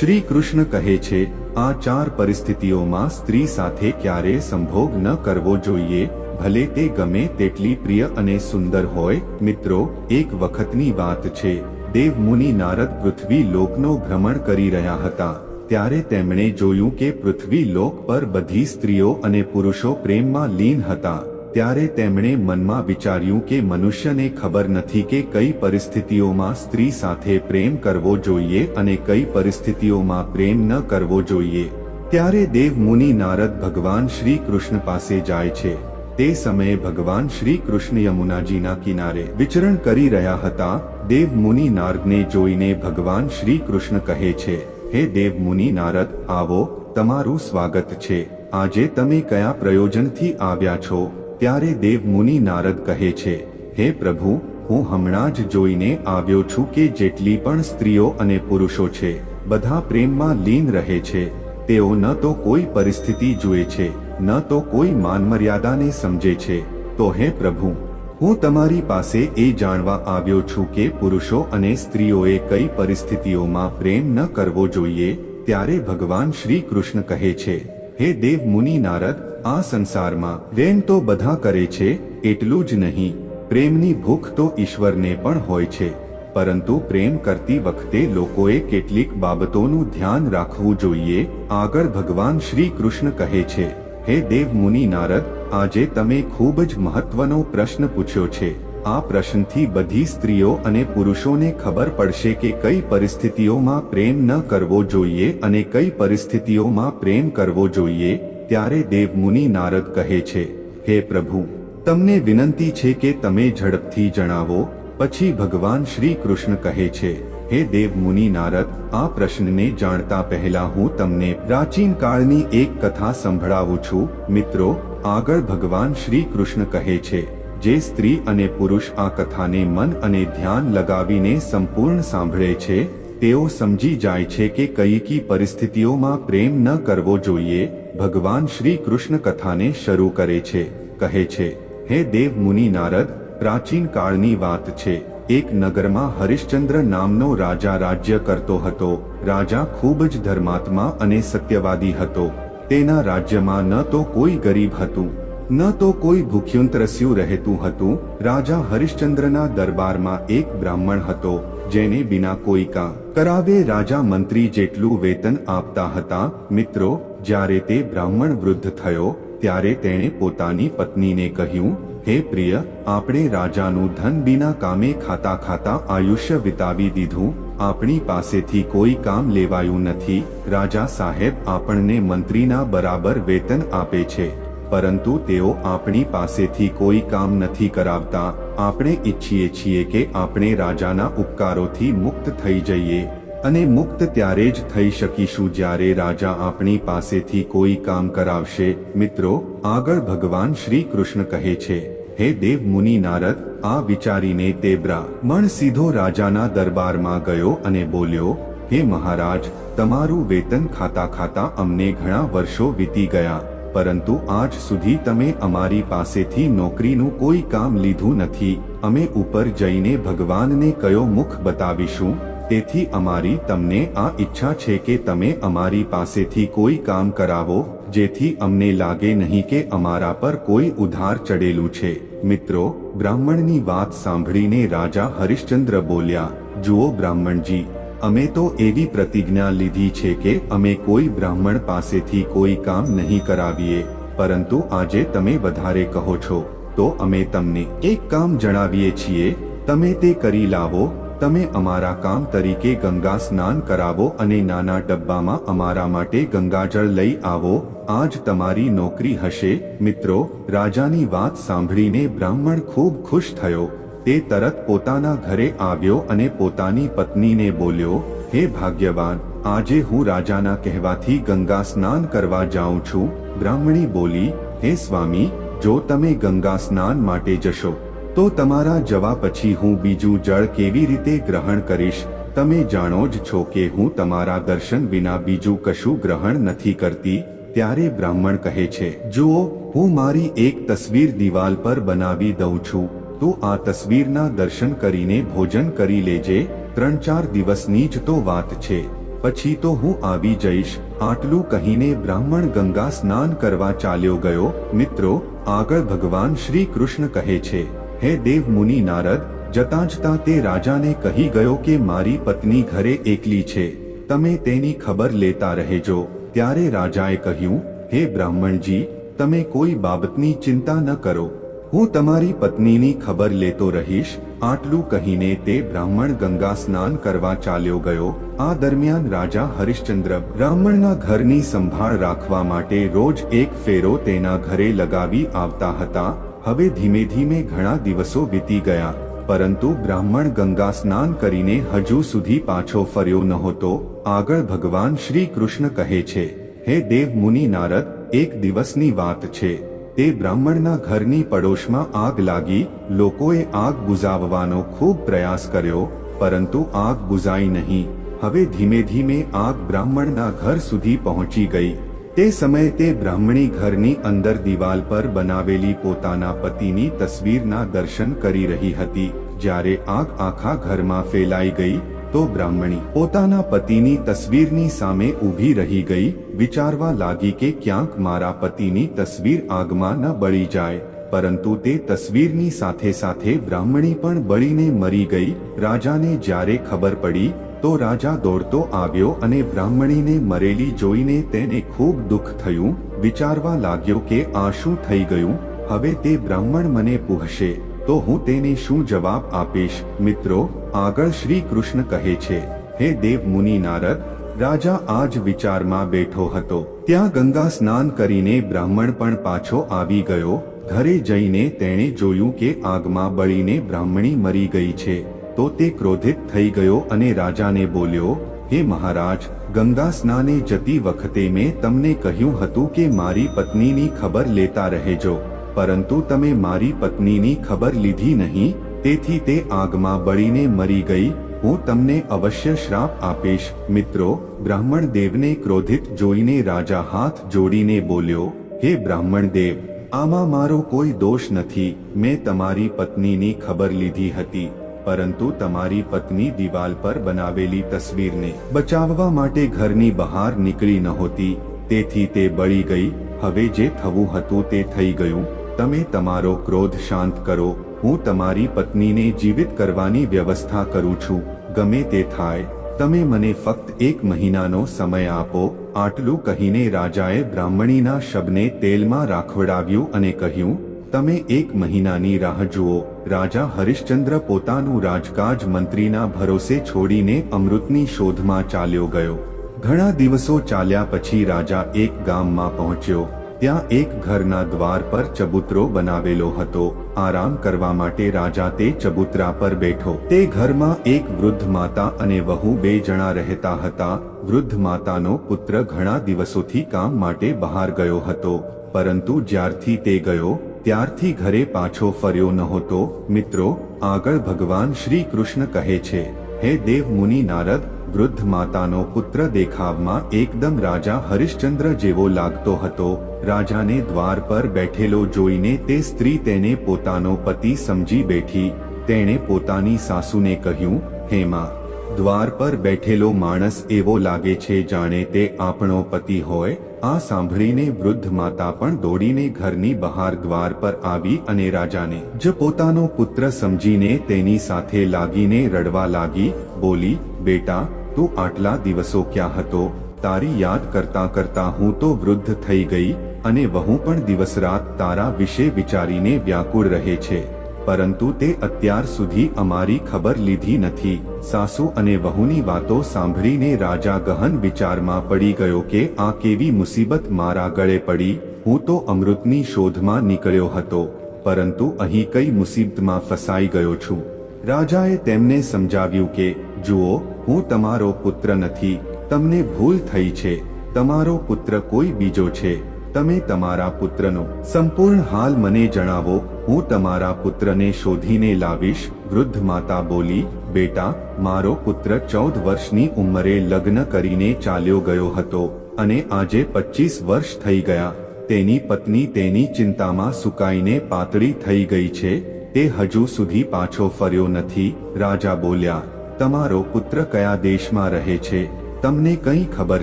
શ્રી કૃષ્ણ કહે છે, આ ચાર પરિસ્થિતિઓમાં સ્ત્રી સાથે ક્યારે સંભોગ ન કરવો જોઈએ. ભલે તે ગમે તેટલી પ્રિય અને સુંદર હોય, મિત્રો, એક વખતની વાત છે. દેવ મુનિ નારદ પૃથ્વી લોકનો ભ્રમણ કરી રહ્યા હતા. ત્યારે તેમણે જોયું કે પૃથ્વી લોક પર બધી સ્ત્રીઓ અને પુરુષો પ્રેમમાં લીન હતા. ત્યારે તેમણે મનમાં વિચાર્યું કે મનુષ્યને ખબર નથી કે કઈ પરિસ્થિતિઓમાં સ્ત્રી સાથે પ્રેમ કરવો જોઈએ અને કઈ પરિસ્થિતિઓમાં પ્રેમ ન કરવો જોઈએ. ત્યારે દેવ મુનિ નારદ ભગવાન શ્રી કૃષ્ણ પાસે જાય છે. તે સમયે ભગવાન શ્રી કૃષ્ણ યમુનાજીના કિનારે વિચરણ કરી રહ્યા હતા. દેવ મુનિ નારદને જોઈને ભગવાન શ્રી કૃષ્ણ કહે છે, હે દેવ મુનિ નારદ, આવો, તમારું સ્વાગત છે. આજે તમે કયા પ્રયોજનથી આવ્યા છો? ત્યારે દેવ મુનિ નારદ કહે છે, હે પ્રભુ, હું હમણાં જ જોઈને આવ્યો છું કે જેટલી પણ સ્ત્રીઓ અને પુરુષો છે, બધા પ્રેમમાં લીન રહે છે. તેઓ ન તો કોઈ પરિસ્થિતિ જુએ છે, ન તો કોઈ માનમર્યાદાને સમજે છે. તો હે પ્રભુ, હું તમારી પાસે એ જાણવા આવ્યો છું કે પુરુષો અને સ્ત્રીઓએ કઈ પરિસ્થિતિઓમાં પ્રેમ ન કરવો જોઈએ, ત્યારે ભગવાન શ્રી કૃષ્ણ કહે છે, હે દેવ મુનિ નારદ આ સંસારમાં પ્રેમ તો બધા કરે છે, એટલું જ નહીં. પ્રેમની ભૂખ તો ઈશ્વરને પણ હોય છે. પરંતુ પ્રેમ કરતી વખતે લોકોએ કેટલીક બાબતોનું ધ્યાન રાખવું જોઈએ. આગળ ભગવાન શ્રી કૃષ્ણ કહે છે, હે દેવ મુનિ નારદ, આજે તમે ખૂબ જ મહત્વનો પ્રશ્ન પૂછ્યો છે. આ પ્રશ્નથી બધી સ્ત્રીઓ અને પુરુષોને ખબર પડશે કે કઈ પરિસ્થિતિઓમાં પ્રેમ ન કરવો જોઈએ અને કઈ પરિસ્થિતિઓમાં પ્રેમ કરવો જોઈએ. ત્યારે દેવમુનિ નારદ કહે છે, હે પ્રભુ, તમને વિનંતી છે કે તમે ઝડપથી જણાવો. પછી ભગવાન શ્રી કૃષ્ણ કહે છે, હે દેવમુનિ નારદ, આ પ્રશ્નને જાણતા પહેલા હું તમને પ્રાચીન કાળની એક કથા સંભળાવું છું. મિત્રો, આગળ ભગવાન શ્રી કૃષ્ણ કહે છે, જે સ્ત્રી અને પુરુષ આ કથાને મન અને ધ્યાન લગાવીને સંપૂર્ણ સાંભળે છે તેઓ સમજી જાય છે કે કઈ કી પરિસ્થિતિઓમાં પ્રેમ ન કરવો જોઈએ, ભગવાન શ્રી કૃષ્ણ કથાને શરૂ કરે છે, કહે છે, હે દેવ મુનિ નારદ, પ્રાચીન કાળની વાત છે, એક નગરમાં હરિશ્ચંદ્ર નામનો રાજા રાજ્ય કરતો હતો, રાજા ખૂબ જ ધર્માત્મા અને સત્યવાદી હતો, તેના રાજ્યમાં ન તો કોઈ ગરીબ હતું, ન તો કોઈ ભૂખ્યું ત્રસ્યું રહેતું હતું, રાજા હરિશ્ચંદ્રના દરબારમાં એક બ્રાહ્મણ હતો જેને બિના કોઈ કામ કરાવે રાજા મંત્રી જેટલું વેતન આપતા હતા, મિત્રો, જ્યારે તે બ્રાહ્મણ વૃદ્ધ થયો, ત્યારે તેણે પોતાની પત્નીને કહ્યું, હે પ્રિય, આપણે રાજાનું ધન બિના કામે ખાતા ખાતા આયુષ્ય વિતાવી દીધું, આપણી પાસેથી કોઈ કામ લેવાયું નથી, રાજા સાહેબ આપણને મંત્રીના બરાબર વેતન આપે છે, પરંતુ તેઓ આપણી પાસેથી કોઈ કામ નથી કરાવતા આપણે ઈચ્છીએ છીએ કે આપણે રાજાના ઉપકારોથી મુક્ત થઈ જઈએ અને મુક્ત ત્યારે જ થઈ શકીશું જ્યારે રાજા આપણી પાસેથી કોઈ કામ કરાવશે. મિત્રો, આગળ ભગવાન શ્રી કૃષ્ણ કહે છે, હે દેવ મુનિ નારદ, આ વિચારીને તે બ્રાહ્મણ સીધો રાજાના દરબારમાં ગયો અને બોલ્યો, હે મહારાજ, તમારું વેતન ખાતા ખાતા અમને ઘણા વર્ષો વીતી ગયા. પરંતુ આજ સુધી તમે અમારી પાસેથી નોકરીનું કોઈ કામ લીધું નથી. અમે ઉપર જઈને ભગવાનને કયો મુખ બતાવીશું? તેથી અમારી તમને આ ઈચ્છા છે કે તમે અમારી પાસેથી કોઈ કામ કરાવો, જેથી અમને લાગે નહીં કે અમારા પર કોઈ ઉધાર ચડેલું છે. મિત્રો, બ્રાહ્મણની વાત સાંભળીને રાજા હરિશ્ચંદ્ર બોલ્યા, જુઓ બ્રાહ્મણજી અમે તો એવી પ્રતિજ્ઞા લીધી છે કે અમે કોઈ બ્રાહ્મણ પાસેથી કોઈ કામ નહીં કરાવીએ, પરંતુ આજે તમે વધારે કહો છો, તો અમે તમને એક કામ જણાવીએ છીએ, તમે તે કરી લાવો, તમે અમારા કામ તરીકે ગંગા સ્નાન કરાવો અને નાના ડબ્બામાં અમારા માટે ગંગાજળ લઈ આવો, આજ તમારી નોકરી હશે, મિત્રો, રાજાની વાત સાંભળીને બ્રાહ્મણ ખૂબ ખુશ થયો તે તરત પોતાના ઘરે આવ્યો અને પોતાની પત્નીને બોલ્યો, હે ભાગ્યવાન, આજે હું રાજાના કહેવાથી ગંગા સ્નાન કરવા જાઉં છું. બ્રાહ્મણી બોલી, હે સ્વામી, જો તમે ગંગા સ્નાન માટે જશો, તો તમારા જવા પછી હું બીજું જળ કેવી રીતે ગ્રહણ કરીશ? તમે જાણો જ છો કે હું તમારા દર્શન વિના બીજું કશું ગ્રહણ નથી કરતી. ત્યારે બ્રાહ્મણ કહે છે, જુઓ, હું મારી એક તસવીર દિવાલ પર બનાવી દઉં છું. તું આ તસવીરના દર્શન કરીને ભોજન કરી લેજે. ત્રણ ચાર દિવસની જ તો વાત છે. પછી તો હું આવી જઈશ. આટલું કહીને બ્રાહ્મણ ગંગા સ્નાન કરવા ચાલ્યો ગયો. મિત્રો, આગળ ભગવાન શ્રી કૃષ્ણ કહે છે, હે દેવ મુનિ નારદ જતાં જતાં તે રાજાને કહી ગયો કે મારી પત્ની ઘરે એકલી છે. તમે તેની ખબર લેતા રહેજો. ત્યારે રાજાએ કહ્યું, હે બ્રાહ્મણજી, તમે કોઈ બાબતની ચિંતા ન કરો. હું તમારી પત્નીની ખબર લેતો રહીશ, આટલું કહીને તે બ્રાહ્મણ ગંગા સ્નાન કરવા ચાલ્યો ગયો. આ દરમિયાન રાજા હરિશ્ચંદ્ર બ્રાહ્મણના ઘરની સંભાળ રાખવા માટે રોજ એક ફેરો તેના ઘરે લગાવી આવતા હતા. હવે ધીમે ધીમે ઘણા દિવસો વીતી ગયા, પરંતુ બ્રાહ્મણ ગંગા સ્નાન કરીને હજુ સુધી પાછો ફર્યો નહોતો. આગળ ભગવાન શ્રી કૃષ્ણ કહે છે, હે દેવ મુનિ નારદ, એક દિવસની વાત છે. તે બ્રાહ્મણના ઘરની પડોશમાં આગ લાગી, લોકોએ આગ બુઝાવવાનો ખૂબ પ્રયાસ કર્યો, પરંતુ આગ બુઝાઈ નહીં. હવે ધીમે ધીમે આગ બ્રાહ્મણના ઘર સુધી પહોંચી ગઈ. તે સમયે તે બ્રાહ્મણી ઘરની અંદર દિવાલ પર બનાવેલી પોતાના પતિની તસવીરના દર્શન કરી રહી હતી, જ્યારે આગ આખા ઘરમાં ફેલાઈ ગઈ તો બ્રાહ્મણી પોતાના પતિની તસવીરની સામે ઊભી રહી ગઈ, વિચારવા લાગી કે ક્યાંક મારા પતિની તસવીર આગમાં ન બળી જાય, પરંતુ તે તસવીરની સાથે સાથે બ્રાહ્મણી પણ બળીને મરી ગઈ, રાજાને જ્યારે ખબર પડી, તો રાજા દોડતો આવ્યો અને બ્રાહ્મણીને મરેલી જોઈને તેને ખૂબ દુઃખ થયું, વિચારવા લાગ્યો કે આ શું થઈ ગયું, હવે તે બ્રાહ્મણ મને પૂછશે તો હું તેને શું જવાબ આપીશ? મિત્રો, આગળ શ્રી કૃષ્ણ કહે છે, હે દેવ મુનિ નારદ, રાજા આજ વિચારમાં બેઠો હતો. ત્યાં ગંગા સ્નાન કરીને બ્રાહ્મણ પણ પાછો આવી ગયો. ઘરે જઈને તેણે જોયું કે આગમાં બળીને બ્રાહ્મણી મરી ગઈ છે. તો તે ક્રોધિત થઈ ગયો અને રાજાને બોલ્યો, હે મહારાજ, ગંગા સ્નાને જતી વખતે મેં તમને કહ્યું હતું કે મારી પત્નીની ખબર લેતા રહેજો. પરંતુ તમે મારી પત્નીની ખબર લીધી નહીં, તેથી તે આગમાં બળીને મરી ગઈ, હું તમને અવશ્ય શ્રાપ આપીશ. મિત્રો, બ્રાહ્મણ દેવને ક્રોધિત જોઈને રાજા હાથ જોડીને બોલ્યો, હે બ્રાહ્મણ દેવ, આમાં મારો કોઈ દોષ નથી, મેં તમારી પત્નીની ખબર લીધી હતી, પરંતુ તમારી પત્ની દિવાલ પર બનાવેલી તસવીરને બચાવવા માટે ઘરની બહાર નીકળી નહોતી, તેથી તે બળી ગઈ, હવે જે થવું હતું તે થઈ ગયું. તમે તમારો ક્રોધ શાંત કરો. હું તમારી પત્નીને જીવિત કરવાની વ્યવસ્થા કરું છું. ગમે તે થાય. તમે મને ફક્ત એક મહિનાનો સમય આપો. આટલું કહીને રાજાએ બ્રાહ્મણીના શબને તેલમાં રાખવડાવ્યું અને કહ્યું, તમે એક મહિનાની રાહ જુઓ. રાજા હરિશ્ચંદ્ર પોતાનું રાજકાજ મંત્રીના ભરોસે છોડીને અમૃતની શોધમાં ચાલ્યો ગયો. ઘણા દિવસો ચાલ્યા પછી રાજા એક ગામમાં પહોંચ્યો. ત્યાં એક ઘરના દ્વાર પર ચબૂતરો બનાવેલો હતો. આરામ કરવા માટે રાજા તે ચબૂતરા પર બેઠો. તે ઘરમાં એક વૃદ્ધ માતા અને વહુ બે જણા રહેતા હતા. વૃદ્ધ માતાનો પુત્ર ઘણા દિવસોથી કામ માટે બહાર ગયો હતો. પરંતુ જ્યારથી તે ગયો, ત્યારથી ઘરે પાછો ફર્યો નહોતો. મિત્રો, આગળ ભગવાન શ્રી કૃષ્ણ કહે છે, હે દેવ મુનિ નારદ વૃદ્ધ માતાનો પુત્ર દેખાવમાં એકદમ રાજા હરિશ્ચંદ્ર જેવો લાગતો હતો. રાજાને દ્વાર પર બેઠેલો જોઈને તે સ્ત્રી તેને પોતાનો પતિ સમજી બેઠી. તેણે પોતાની સાસુને કહ્યું, હેમા, દ્વાર પર બેઠેલો માણસ એવો લાગે છે જાણે તે આપણો પતિ હોય. આ સાંભળીને વૃદ્ધ માતા પણ દોડીને ઘરની બહાર દ્વાર પર આવી અને રાજાને જ પોતાનો પુત્ર સમજીને તેની સાથે લાગીને રડવા લાગી. બોલી, બેટા તું આટલા દિવસો ક્યાં હતો? તારી યાદ કરતા કરતા હું તો વૃદ્ધ થઈ ગઈ અને વહુ પણ દિવસ રાત તારા વિશે વિચારીને વ્યાકુળ રહે છે. પરંતુ તે અત્યાર સુધી અમારી ખબર લીધી નથી. સાસુ અને વહુની વાતો સાંભળીને રાજા ગહન વિચારમાં પડી ગયો કે આ કેવી મુસીબત મારા ગળે પડી. હું તો અમૃતની શોધમાં નીકળ્યો હતો, પરંતુ અહીં કઈ મુસીબતમાં ફસાઈ ગયો છું. રાજાએ તેમને સમજાવ્યું કે જુઓ, હું તમારો પુત્ર નથી. તમને ભૂલ થઈ છે. તમારો પુત્ર કોઈ બીજો છે. તમે તમારા પુત્રનો સંપૂર્ણ હાલ મને જણાવો. હું તમારા પુત્રને શોધીને લાવીશ. વૃદ્ધ માતા બોલી, બેટા, મારો પુત્ર ચૌદ વર્ષની ઉંમરે લગ્ન કરીને ચાલ્યો ગયો હતો અને આજે પચીસ વર્ષ થઈ ગયા. તેની પત્ની તેની ચિંતામાં સુકાઈને પાતળી થઈ ગઈ છે. તે હજુ સુધી પાછો ફર્યો નથી. રાજા બોલ્યા તમારો પુત્ર કયા દેશમાં રહે છે? તમને કંઈ ખબર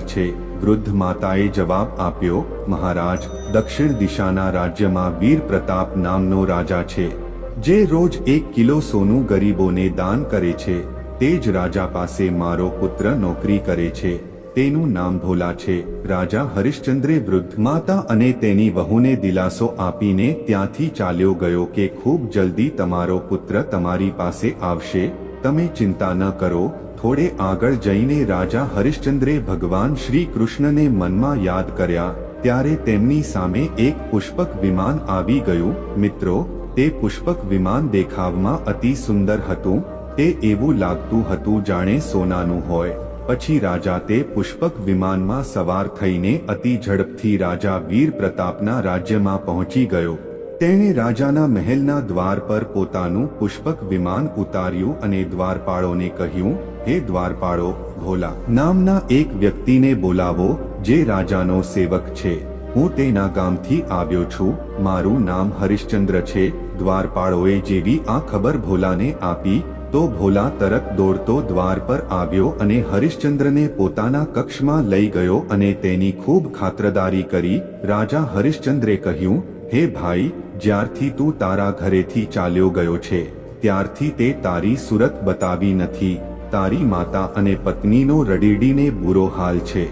છે? વૃદ્ધ માતાએ જવાબ આપ્યો, મહારાજ, દક્ષિણ દિશાના રાજ્યમાં વીર પ્રતાપ નામનો રાજા છે, જે રોજ એક કિલો સોનું ગરીબોને દાન કરે છે. તે જ રાજા પાસે મારો પુત્ર નોકરી કરે છે. તેનું નામ ભોલા છે. રાજા હરિશ્ચંદ્રે વૃદ્ધ માતા અને તેની વહુને દિલાસો આપીને ત્યાંથી ચાલ્યો ગયો કે ખૂબ જલ્દી તમારો પુત્ર તમારી પાસે આવશે. તમે ચિંતા ન કરો, થોડે આગળ જઈને રાજા હરિશ્ચંદ્રે ભગવાન શ્રી કૃષ્ણને મનમાં યાદ કર્યા, ત્યારે તેમની સામે એક પુષ્પક વિમાન આવી ગયું. મિત્રો, તે પુષ્પક વિમાન દેખાવમાં અતિ સુંદર હતું, તે એવું લાગતું હતું જાણે સોનાનું હોય. પછી રાજા તે પુષ્પક વિમાનમાં સવાર થઈને અતિ ઝડપથી રાજા વીર પ્રતાપના રાજ્યમાં પહોંચી ગયો. તેણે રાજાના મહેલના દ્વાર પર પોતાનું પુષ્પક વિમાન ઉતાર્યું અને દ્વારપાળોને કહ્યું, હે દ્વારપાળો, ભોલા, નામના એક વ્યક્તિને બોલાવો જે રાજાનો સેવક છે. હું તેના ગામથી આવ્યો છું. મારું નામ હરિશ્ચંદ્ર છે. દ્વારપાળોએ જેવી આ ખબર ભોલાને આપી, તો ભોલા તરત દોડતો દ્વાર પર આવ્યો અને હરિશ્ચંદ્રને પોતાના કક્ષમાં લઈ ગયો અને તેની ખૂબ ખાતરદારી કરી. રાજા હરિશ્ચંદ્રે કહ્યું, હે ભાઈ જ્યારથી તું તારા ઘરેથી ચાલ્યો ગયો છે, ત્યારથી તે તારી સુરત બતાવી નથી. તારી માતા અને પત્નીનો રડીડીને બુરો હાલ છે.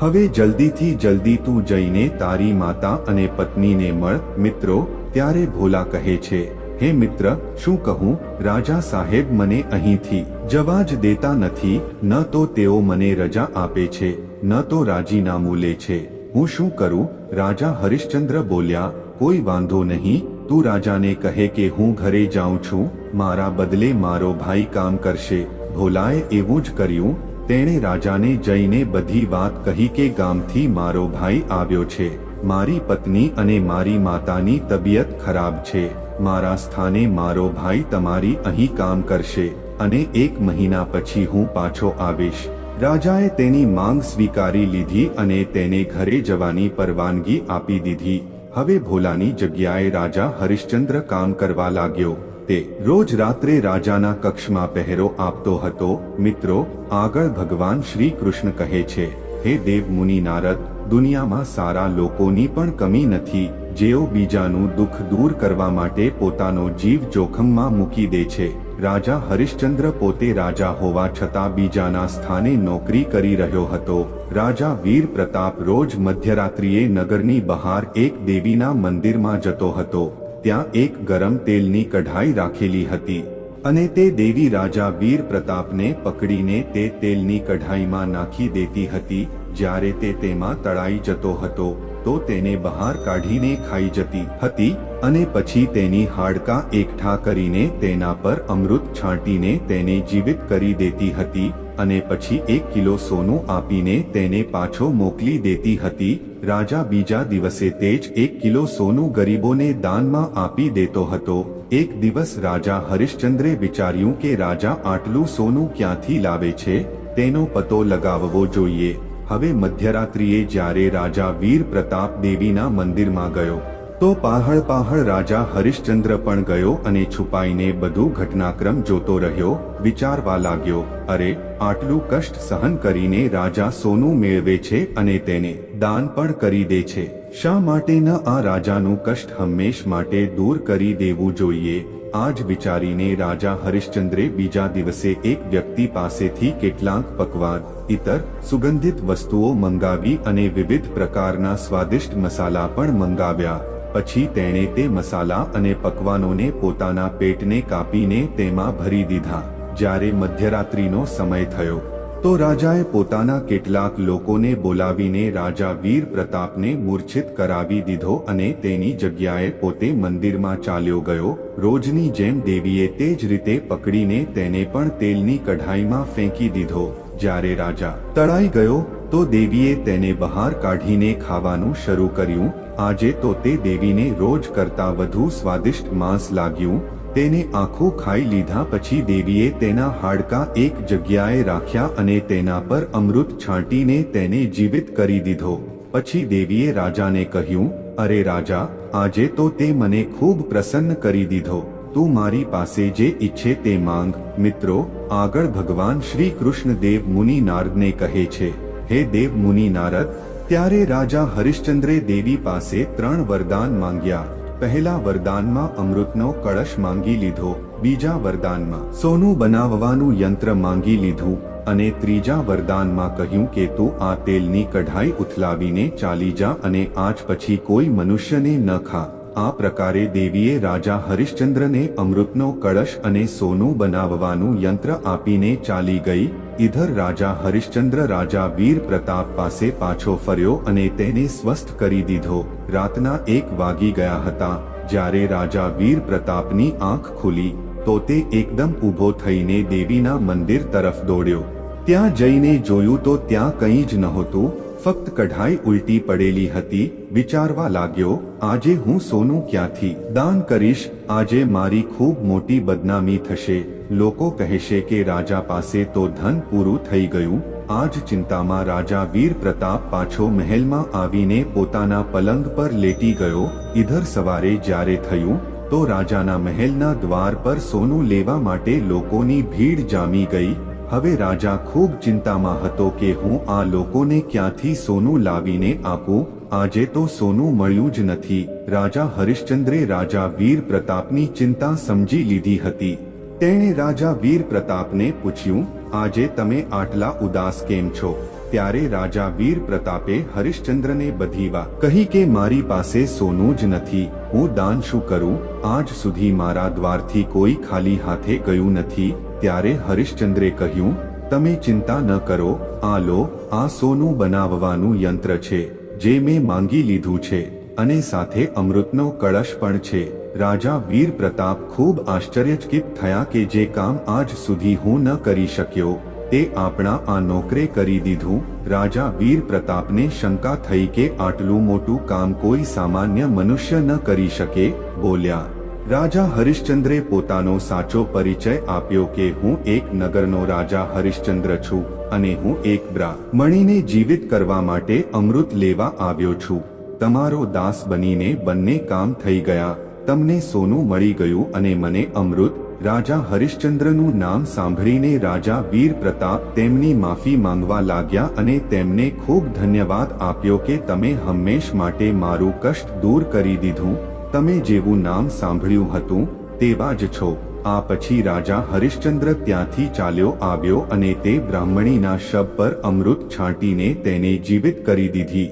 હવે જલ્દીથી જલ્દી તું જઈને તારી માતા અને પત્નીને મળ. મિત્રો, ત્યારે ભોલા કહે છે, હે મિત્ર, શું કહું? રાજા સાહેબ મને અહીંથી જવા જ દેતા નથી. ન તો તેઓ મને રજા આપે છે, ન તો રાજીનામું લે છે. હું શું કરું? રાજા હરિશ્ચંદ્ર બોલ્યા કોઈ વાંધો નહીં, તું રાજાને કહે કે હું ઘરે જાઉં છું, મારા બદલે મારો ભાઈ કામ કરશે. ભોલાએ એવું જ કર્યું, તેણે રાજાને જઈને બધી વાત કહી કે ગામથી મારો ભાઈ આવ્યો છે. મારી પત્ની અને મારી માતાની તબિયત ખરાબ છે. મારા સ્થાને મારો ભાઈ તમારી અહીં કામ કરશે અને એક મહિના પછી હું પાછો આવીશ. રાજાએ તેની માંગ સ્વીકારી લીધી અને તેને ઘરે જવાની પરવાનગી આપી દીધી. હવે ભોલાની જગ્યાએ રાજા હરિશ્ચંદ્ર કામ કરવા લાગ્યો. તે રોજ રાત્રે રાજાના કક્ષમાં પહેરો આપતો હતો. મિત્રો, આગળ ભગવાન શ્રી કૃષ્ણ કહે છે, હે દેવ મુનિ નારદ, દુનિયામાં સારા લોકોની પણ કમી નથી. જેઓ બીજાનું દુઃખ દૂર કરવા માટે પોતાનો જીવ જોખમમાં મૂકી દે છે. રાજા હરિશ્ચંદ્ર પોતે રાજા હોવા છતાં બીજાના સ્થાને નોકરી કરી રહ્યો હતો. રાજા વીર પ્રતાપ રોજ મધ્યરાત્રિએ નગરની બહાર એક દેવીના મંદિરમાં જતો હતો. ત્યાં એક ગરમ તેલની કઢાઈ રાખેલી હતી. અને તે દેવી રાજા વીર પ્રતાપને પકડીને તે તેલની કઢાઈમાં નાખી દેતી હતી, જ્યારે તે તેમાં તળાઈ જતો હતો. તો તેને બહાર કાઢીને ખાઈ જતી હતી અને પછી તેની હાડકા એકઠા કરીને તેના પર અમૃત છાંટીને તેને જીવિત કરી દેતી હતી અને પછી એક કિલો સોનું આપીને તેને પાછો મોકલી દેતી હતી. રાજા બીજા દિવસે તે જ એક કિલો સોનું ગરીબોને દાનમાં આપી દેતો હતો. એક દિવસ રાજા હરિશ્ચંદ્રે વિચાર્યું કે રાજા આટલું સોનું ક્યાંથી લાવે છે? તેનો પતો લગાવવો જોઈએ. હવે મધ્યરાત્રિએ જ્યારે રાજા વીર પ્રતાપ દેવીના મંદિરમાં ગયો, તો પાહળ પાહળ રાજા હરિશ્ચંદ્ર પણ ગયો અને છુપાઈને બધું ઘટનાક્રમ જોતો રહ્યો, વિચારવા લાગ્યો, અરે, આટલું કષ્ટ સહન કરીને રાજા સોનું મેળવે છે અને તેને દાન પણ કરી દે છે. શા માટે ન આ રાજાનું કષ્ટ હંમેશ માટે દૂર કરી દેવું જોઈએ? આજ વિચારીને રાજા હરિશ્ચંદ્રે બીજા દિવસે એક વ્યક્તિ પાસેથી કેટલાક પકવાન ઇતર સુગંધિત વસ્તુઓ મંગાવી અને વિવિધ પ્રકારના સ્વાદિષ્ટ મસાલા પણ મંગાવ્યા. પછી તેણે તે મસાલા અને પકવાનોને પોતાના પેટને કાપીને તેમાં ભરી દીધા. જ્યારે મધ્યરાત્રિનો સમય થયો તો રાજાએ પોતાના કેટલાક લોકોને બોલાવીને રાજા વીર પ્રતાપને મૂર્છિત કરાવી દીધો અને તેની જગ્યાએ પોતે મંદિરમાં ચાલ્યો ગયો. રોજની જેમ દેવીએ તે જ રીતે પકડીને તેને પણ તેલની કઢાઈમાં ફેંકી દીધો. જ્યારે રાજા તળાઈ ગયો, તો દેવીએ તેને બહાર કાઢીને ખાવાનું શરૂ કર્યું. આજે તો તે દેવીને રોજ કરતા વધુ સ્વાદિષ્ટ માંસ લાગ્યું. તેને આખું ખાઈ લીધા પછી દેવીએ તેના હાડકા એક જગ્યાએ રાખ્યા અને તેના પર અમૃત છાંટીને તેને જીવિત કરી દીધો. પછી દેવીએ રાજાને કહ્યું, અરે રાજા, આજે તો તે મને ખૂબ પ્રસન્ન કરી દીધો. તું મારી પાસે જે ઈચ્છે તે માંગ. મિત્રો, આગળ ભગવાન શ્રી કૃષ્ણ દેવ મુનિ નારદને કહે છે, હે દેવ મુનિ નારદ, ત્યારે રાજા હરિશ્ચંદ્રે દેવી પાસે ત્રણ વરદાન માંગ્યા. પહેલા વરદાનમાં અમૃતનો કળશ માંગી લીધો, બીજા વરદાનમાં સોનું બનાવવાનું યંત્ર માંગી લીધું અને ત્રીજા વરદાનમાં કહ્યું કે તું આ તેલની કઢાઈ ઉથલાવીને ચાલી જા અને આજ પછી કોઈ મનુષ્યને ન ખા. આ પ્રકારે દેવીએ રાજા હરિશ્ચંદ્રને અમૃતનો કળશ અને સોનું બનાવવાનું યંત્ર આપીને ચાલી ગઈ. ઇધર રાજા હરિશ્ચંદ્ર રાજા વીર પ્રતાપ પાસે પાછો ફર્યો અને તેને સ્વસ્થ કરી દીધો. રાતના એક વાગી ગયા હતા. જ્યારે રાજા વીર પ્રતાપની આંખ ખુલી, તો તે એકદમ ઊભો થઈને દેવીના મંદિર તરફ દોડ્યો. ત્યાં જઈને જોયું તો ત્યાં કંઈ જ નહોતું. ફક્ત કઢાઈ ઉલટી પડેલી હતી. વિચારવા લાગ્યો, આજે હું સોનું ક્યાંથી દાન કરીશ? આજે મારી ખૂબ મોટી બદનામી થશે. લોકો કહેશે કે રાજા પાસે તો ધન પૂરું થઈ ગયું. આ જ ચિંતામાં રાજા વીર પ્રતાપ પાછો મહેલમાં આવીને પોતાના પલંગ પર લેટી ગયો. ઇધર સવારે જ્યારે થયું, તો રાજાના મહેલના દ્વાર પર સોનું લેવા માટે લોકોની ભીડ જામી ગઈ. હવે રાજા ખૂબ ચિંતામાં હતો કે હું આ લોકોને ક્યાંથી સોનું લાવીને આપું? આજે તો સોનું મળ્યું જ નથી. રાજા હરિશ્ચંદ્રે રાજા વીર પ્રતાપની ચિંતા સમજી લીધી હતી. તેણે રાજા વીર પ્રતાપને પૂછ્યું, આજે તમે આટલા ઉદાસ કેમ છો? ત્યારે રાજા વીર પ્રતાપે હરિશ્ચંદ્રને બધી વાત કહી કે, મારી પાસે સોનું જ નથી. હું દાન શું કરું? આજ સુધી મારા દ્વારથી કોઈ ખાલી હાથે ગયું નથી. ત્યારે હરિશ્ચંદ્રે કહ્યું, તમે ચિંતા ન કરો. આ લો, આ સોનું બનાવવાનું યંત્ર છે. જે મેં માંગી લીધું છે, અને સાથે અમૃતનો કળશ પણ છે. રાજા વીર પ્રતાપ ખૂબ આશ્ચર્યચકિત થયા કે જે કામ આજ સુધી હું ન કરી શક્યો, તે આપણા આ નોકરે કરી દીધું. રાજા વીર પ્રતાપને શંકા થઈ કે આટલું મોટું કામ કોઈ સામાન્ય મનુષ્ય ન કરી શકે, બોલ્યા. રાજા હરિશ્ચંદ્રે પોતાનો સાચો પરિચય આપ્યો કે હું એક નગરનો રાજા હરિશ્ચંદ્ર છું. અને હું એક બ્રાહ્મણીને જીવિત કરવા માટે અમૃત લેવા આવ્યો છું. તમારો દાસ બનીને બંને કામ થઈ ગયા. તમને સોનું મળી ગયું અને મને અમૃત, રાજા હરિશ્ચંદ્રનું નામ સાંભળીને રાજા વીર પ્રતાપ તેમની માફી માંગવા લાગ્યા અને તેમને ખૂબ ધન્યવાદ આપ્યો કે તમે હંમેશ માટે મારું કષ્ટ દૂર કરી દીધું. તમે જેવું નામ સાંભળ્યું હતું, તેવા જ છો. આ પછી રાજા હરિશ્ચંદ્ર ત્યાંથી ચાલ્યો આવ્યો અને તે બ્રાહ્મણીના શબ પર અમૃત છાંટીને તેને જીવિત કરી દીધી.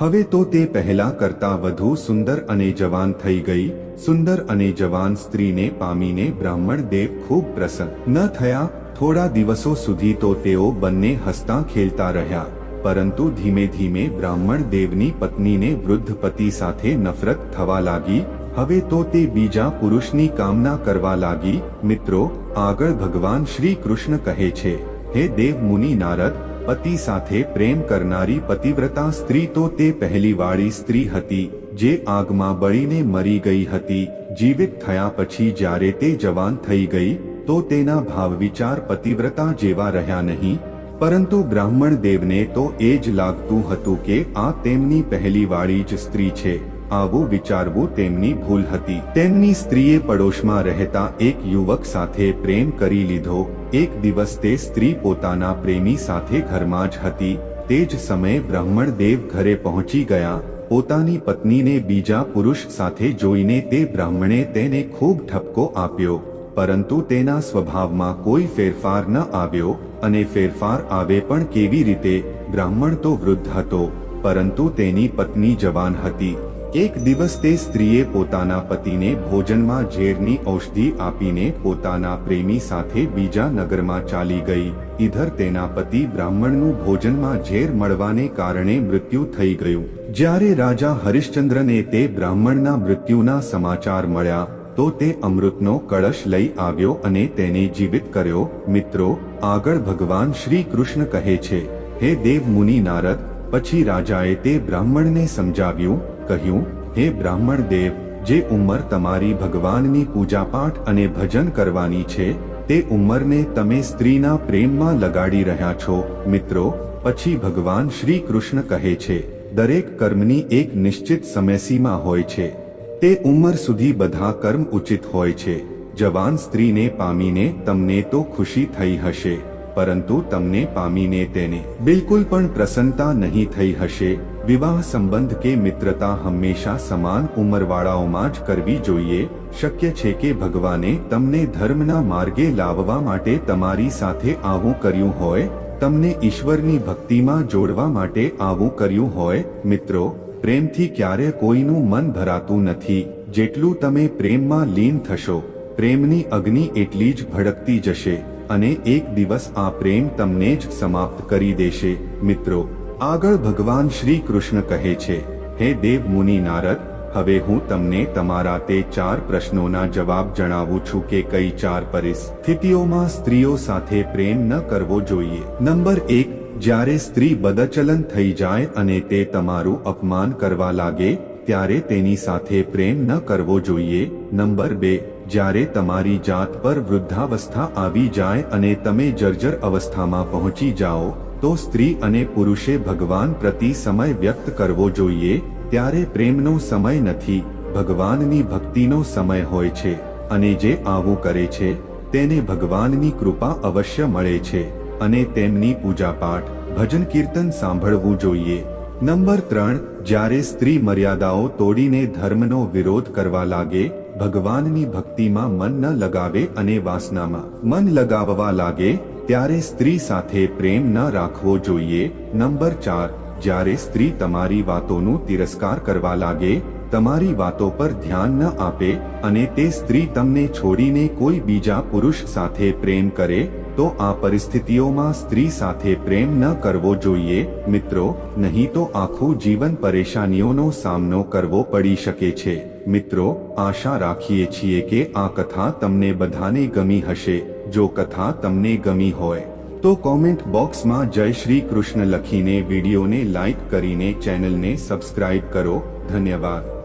હવે તો તે પહેલા કરતા વધુ સુંદર અને જવાન થઈ ગઈ. સુંદર અને જવાન સ્ત્રીને પામીને બ્રાહ્મણ દેવ ખૂબ પ્રસન્ન. ન થયા, થોડા દિવસો સુધી તો તેઓ બંને હસતા ખેલતા રહ્યા. પરંતુ ધીમે ધીમે બ્રાહ્મણ દેવની પત્નીને વૃદ્ધ પતિ સાથે નફરત થવા લાગી. હવે તો તે બીજા પુરુષની કામના કરવા લાગી. મિત્રો, આગળ ભગવાન શ્રી કૃષ્ણ કહે છે, હે દેવ મુનિ નારદ, પતિ સાથે પ્રેમ કરનારી પતિવ્રતા સ્ત્રી તો તે પહેલીવાળી સ્ત્રી હતી, જે આગમાં બળીને મરી ગઈ હતી. જીવિત થયા પછી જ્યારે તે જવાન થઈ ગઈ, તો તેના ભાવ વિચાર પતિવ્રતા જેવા રહ્યા નહીં. પરંતુ બ્રાહ્મણ દેવને તો એ જ લાગતું હતું કે આ તેમની પહેલીવાળી જ સ્ત્રી છે. આવું વિચારવું તેમની ભૂલ હતી. તેમની સ્ત્રીએ પડોશમાં રહેતા એક યુવક સાથે પ્રેમ કરી લીધો. એક દિવસ તે સ્ત્રી પોતાના પ્રેમી સાથે ઘરમાં જ હતી. તે જ સમયે બ્રાહ્મણ દેવ ઘરે પહોંચી ગયા. પોતાની પત્નીને બીજા પુરુષ સાથે જોઈને તે બ્રાહ્મણે તેને ખૂબ ઠપકો આપ્યો. પરંતુ તેના સ્વભાવમાં કોઈ ફેરફાર ન આવ્યો અને ફેરફાર આવે પણ કેવી રીતે? બ્રાહ્મણ તો વૃદ્ધ હતો, પરંતુ તેની પત્ની જવાન હતી. એક દિવસ તે સ્ત્રીએ પોતાના પતિને ભોજનમાં ઝેરની ઔષધિ આપીને પોતાના પ્રેમી સાથે બીજા નગરમાં ચાલી ગઈ. ઇધર તેના પતિ બ્રાહ્મણનું ભોજનમાં ઝેર મળવાને કારણે મૃત્યુ થઈ ગયું. જ્યારે રાજા હરિશ્ચંદ્રને તે બ્રાહ્મણના મૃત્યુના સમાચાર મળ્યા, તો તે અમૃતનો કળશ લઈ આવ્યો અને તેને જીવિત કર્યો. મિત્રો, આગળ ભગવાન શ્રી કૃષ્ણ કહે છે, હે દેવ મુનિ નારદ, પછી રાજાએ તે બ્રાહ્મણને સમજાવ્યું કહ્યું, હે બ્રાહ્મણ દેવ, જે ઉંમર તમારી ભગવાનની પૂજાપાઠ અને ભજન કરવાની છે, તે ઉંમરને તમે સ્ત્રીના પ્રેમમાં લગાડી રહ્યા છો. મિત્રો, પછી ભગવાન શ્રી કૃષ્ણ કહે છે, દરેક કર્મની એક નિશ્ચિત સમયસીમા હોય છે. તે ઉંમર સુધી બધા કર્મ ઉચિત હોય છે. જવાન સ્ત્રીને પામીને તમને તો ખુશી થઈ હશે. પરંતુ તમને પામીને તેને બિલકુલ પણ પ્રસન્નતા નહીં થઈ હશે. વિવાહ સંબંધ કે મિત્રતા હંમેશા સમાન ઉંમરવાળાઓમાં જ કરવી જોઈએ. શક્ય છે કે ભગવાને તમને ધર્મના માર્ગે લાવવા માટે તમારી સાથે આવું કર્યું હોય, તમને ઈશ્વરની ભક્તિમાં જોડવા માટે આવું કર્યું હોય. મિત્રો, પ્રેમથી ક્યારે કોઈનું મન ભરાતું નથી. જેટલું તમે પ્રેમમાં લીન થશો, પ્રેમની અગ્નિ એટલી જ ભડકતી જશે. અને એક દિવસ આ પ્રેમ તમને જ સમાપ્ત કરી દેશે. મિત્રો, આગળ ભગવાન શ્રી કૃષ્ણ કહે છે, હે દેવ મુનિ નારદ, હવે હું તમને તમારા તે ચાર પ્રશ્નોના જવાબ જણાવું છું કે કઈ ચાર પરિસ્થિતિઓમાં સ્ત્રીઓ સાથે પ્રેમ ન કરવો જોઈએ. નંબર એક, જ્યારે સ્ત્રી બદચલન થઈ જાય અને તે તમારું અપમાન કરવા લાગે, ત્યારે તેની સાથે પ્રેમ ન કરવો જોઈએ. નંબર બે જ્યારે તમારી જાત પર વૃદ્ધાવસ્થા આવી જાય અને તમે જર્જર અવસ્થામાં પહોંચી જાઓ, તો સ્ત્રી અને પુરુષે ભગવાન પ્રતિ સમય વ્યક્ત કરવો જોઈએ, ત્યારે પ્રેમનો સમય નથી, ભગવાનની ભક્તિનો સમય હોય છે, અને જે આવું કરે છે, તેને ભગવાનની કૃપા અવશ્ય મળે છે, અને તેમની પૂજાપાઠ, ભજન કીર્તન સાંભળવું જોઈએ. નંબર ત્રણ, જ્યારે સ્ત્રી મર્યાદાઓ તોડીને ધર્મનો વિરોધ કરવા લાગે ભગવાનની ભક્તિમાં મન ન લગાવે અને વાસનામાં મન લગાવવા લાગે, ત્યારે સ્ત્રી સાથે પ્રેમ ન રાખવો જોઈએ. નંબર ચાર, જ્યારે સ્ત્રી તમારી વાતોનું તિરસ્કાર કરવા લાગે, તમારી વાતો પર ધ્યાન ન આપે અને તે સ્ત્રી તમને છોડીને કોઈ બીજા પુરુષ સાથે પ્રેમ કરે તો આ પરિસ્થિતિઓમાં સ્ત્રી સાથે પ્રેમ ન કરવો જોઈએ, મિત્રો, નહીં તો આખું જીવન પરેશાનીઓનો સામનો કરવો પડી શકે છે. મિત્રો, આશા રાખીએ છીએ કે આ કથા તમને બધાને ગમી હશે. જો કથા તમને ગમી હોય, તો કોમેન્ટ બોક્સમાં જય શ્રી કૃષ્ણ લખીને વિડીયોને લાઇક કરીને ચેનલને સબસ્ક્રાઇબ કરો. ધન્યવાદ.